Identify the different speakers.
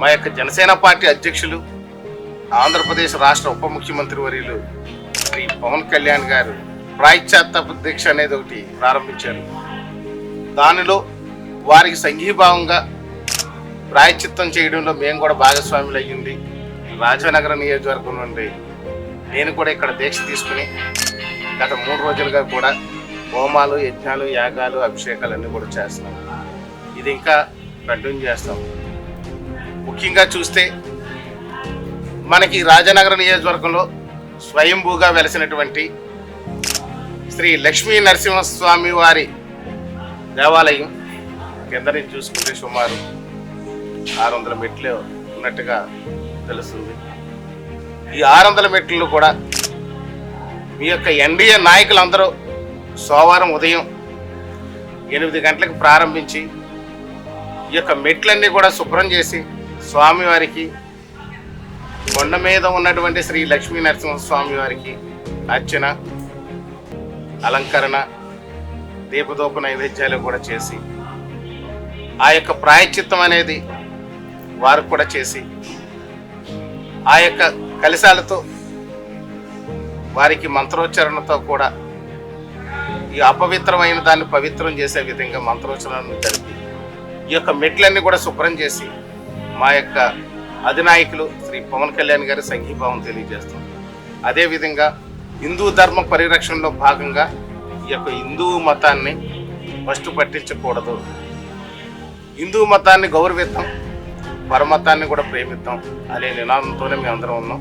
Speaker 1: మా యొక్క జనసేన పార్టీ అధ్యక్షులు ఆంధ్రప్రదేశ్ రాష్ట్ర ఉప ముఖ్యమంత్రి వర్యులు శ్రీ పవన్ కళ్యాణ్ గారు ప్రాయశ్చాత్త దీక్ష అనేది ఒకటి ప్రారంభించారు. దానిలో వారికి సంఘీభావంగా ప్రాయచిత్తం చేయడంలో మేము కూడా భాగస్వాములు అయ్యింది రాజానగర నియోజకవర్గం నుండి నేను కూడా ఇక్కడ దీక్ష తీసుకుని గత మూడు రోజులుగా కూడా హోమాలు యజ్ఞాలు యాగాలు అభిషేకాలు అన్నీ కూడా చేస్తున్నాం. ఇది ఇంకా కంటిన్యూ చేస్తాం. ముఖ్యంగా చూస్తే మనకి రాజనగర నియోజకవర్గంలో స్వయంభూగా వెలసినటువంటి శ్రీ లక్ష్మీ నరసింహస్వామి వారి దేవాలయం కింద నుంచి చూసుకుంటే సుమారు ఆరు వందల మెట్లు ఉన్నట్టుగా తెలుస్తుంది. ఈ ఆరు వందల మెట్లు కూడా మీ యొక్క ఎన్డీఏ నాయకులందరూ సోమవారం ఉదయం ఎనిమిది గంటలకు ప్రారంభించి ఈ యొక్క మెట్లన్నీ కూడా శుభ్రం చేసి స్వామివారికి కొండ మీద ఉన్నటువంటి శ్రీ లక్ష్మీ నరసింహస్వామి వారికి అర్చన అలంకరణ దీపదోప నైవేద్యాలు కూడా చేసి ఆ యొక్క ప్రాయశ్చిత్తం అనేది వారు కూడా చేసి ఆ యొక్క కలశాలతో వారికి మంత్రోచ్చారణతో కూడా ఈ అపవిత్రమైన దాన్ని పవిత్రం చేసే విధంగా మంత్రోచ్చరణను జరిపి ఈ యొక్క మెట్లన్నీ కూడా శుభ్రం చేసి మా యొక్క అధినాయకులు శ్రీ పవన్ కళ్యాణ్ గారి సంఘీభావం తెలియజేస్తాం అదేవిధంగా హిందూ ధర్మ పరిరక్షణలో భాగంగా ఈ యొక్క హిందూ మతాన్ని ఫస్ట్ పట్టించకూడదు. హిందూ మతాన్ని గౌరవిద్దాం పరమతాన్ని కూడా ప్రేమిద్దాం అనే నినాదంతోనే మేము అందరం ఉన్నాం.